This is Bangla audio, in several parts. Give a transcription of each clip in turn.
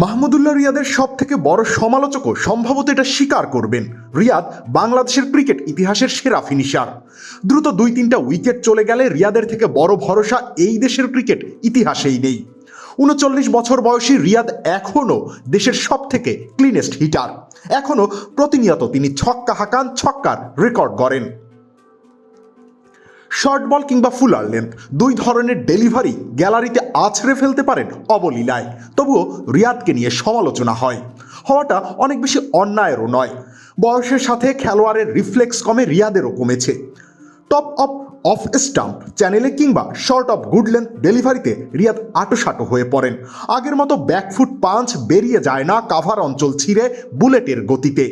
মাহমুদুল্লাহ রিয়াদের সব থেকে বড় সমালোচকও সম্ভবত এটা স্বীকার করবেন, রিয়াদ বাংলাদেশের ক্রিকেট ইতিহাসের সেরা ফিনিশার। দ্রুত দুই তিনটা উইকেট চলে গেলে রিয়াদের থেকে বড় ভরসা এই দেশের ক্রিকেট ইতিহাসেই নেই। উনচল্লিশ বছর বয়সী রিয়াদ এখনও দেশের সব থেকে ক্লিনেস্ট হিটার এখনও প্রতিনিয়ত তিনি ছক্কা হাঁকান, ছক্কার রেকর্ড গড়েন। শর্ট বল কিংবা ফুলার লেন্থ, দুই ধরনের ডেলিভারি গ্যালারিতে আছড়ে ফেলতে পারেন অবলীলায়। তবুও রিয়াদকে নিয়ে সমালোচনা হয়। হওয়াটা অনেক বেশি অন্যায়েরও নয়। বয়সের সাথে খেলোয়াড়ের রিফ্লেক্স কমে রিয়াদেরও কমেছে। টপ অফ অফ স্টাম্প চ্যানেলে কিংবা শর্ট অফ গুড লেন্থ ডেলিভারিতে রিয়াদ আটোসাটো হয়ে পড়েন। আগের মতো ব্যাকফুট পাঞ্চ বেরিয়ে যায় না কাভার অঞ্চল ছিঁড়ে বুলেটের গতিতে।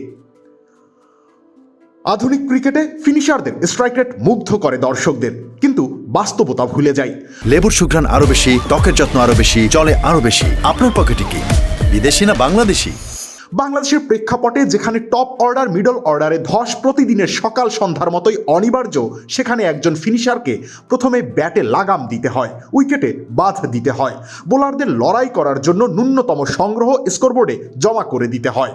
আধুনিক ক্রিকেটে ফিনিশারদের স্ট্রাইক রেট মুগ্ধ করে দর্শকদের। কিন্তু বাস্তবতা ভুলে যায় লেবুর সুঘ্রাণ আরও বেশি ত্বকের যত্ন আরও বেশি চলে আরও বেশি। আপনার পকেটে কি? বিদেশি না বাংলাদেশি? বাংলাদেশের প্রেক্ষাপটে যেখানে টপ অর্ডার মিডল অর্ডারে ধস প্রতিদিনের সকাল সন্ধ্যার মতোই অনিবার্য সেখানে একজন ফিনিশারকে প্রথমে ব্যাটে লাগাম দিতে হয় উইকেটে বাধ দিতে হয়। বোলারদের লড়াই করার জন্য ন্যূনতম সংগ্রহ স্কোরবোর্ডে জমা করে দিতে হয়।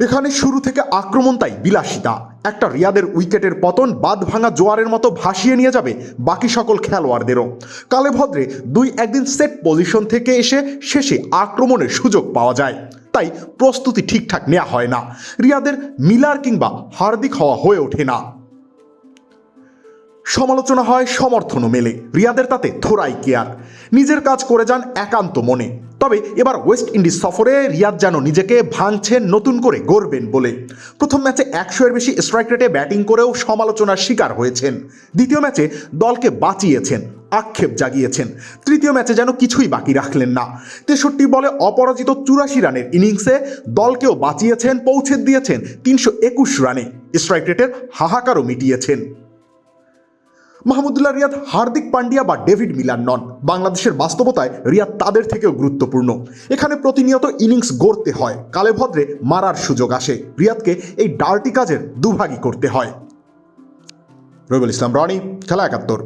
এখানে শুরু থেকে আক্রমণ তাই বিলাসিতা। একটা রিয়াদের উইকেটের পতন বাদ ভাঙা জোয়ারের মতো ভাসিয়ে নিয়ে যাবে বাকি সকল খেলোয়াড়দেরও। কালে ভদ্রে দুই একদিন সেট পজিশন থেকে এসে শেষে আক্রমণের সুযোগ পাওয়া যায়। তাই প্রস্তুতি ঠিকঠাক নেওয়া হয় না। রিয়াদের মিলার কিংবা হার্দিক হওয়া হয়ে ওঠে না। সমালোচনা হয় সমর্থনও মেলে। রিয়াদের তাতে থোড়াই কেয়ার। নিজের কাজ করে যান একান্ত মনে। তবে এবার ওয়েস্ট ইন্ডিজ সফরে রিয়াদ যেন নিজেকে ভাঙছেন নতুন করে গড়বেন বলে। প্রথম ম্যাচে একশো এর বেশি স্ট্রাইক রেটে ব্যাটিং করেও সমালোচনার শিকার হয়েছেন। দ্বিতীয় ম্যাচে দলকে বাঁচিয়েছেন, আক্ষেপ জাগিয়েছেন। তৃতীয় ম্যাচে যেন কিছুই বাকি রাখলেন না। তেষট্টি বলে অপরাজিত চুরাশি রানের ইনিংসে দলকেও বাঁচিয়েছেন, পৌঁছে দিয়েছেন তিনশো একুশ রানে। স্ট্রাইক রেটের হাহাকারও মিটিয়েছেন। মাহমুদুল্লাহ রিয়াদ, হার্দিক পান্ডিয়া বা ডেভিড মিলার নন। বাংলাদেশের বাস্তবতায় রিয়াদ তাদের থেকেও গুরুত্বপূর্ণ। এখানে প্রতিনিয়ত ইনিংস গড়তে হয় কালে ভদ্রে মারার সুযোগ আসে। রিয়াদকে এই ডার্টি কাজের দুভাগই করতে হয়। রবিউল ইসলাম, রনি, খেলা একাত্তর।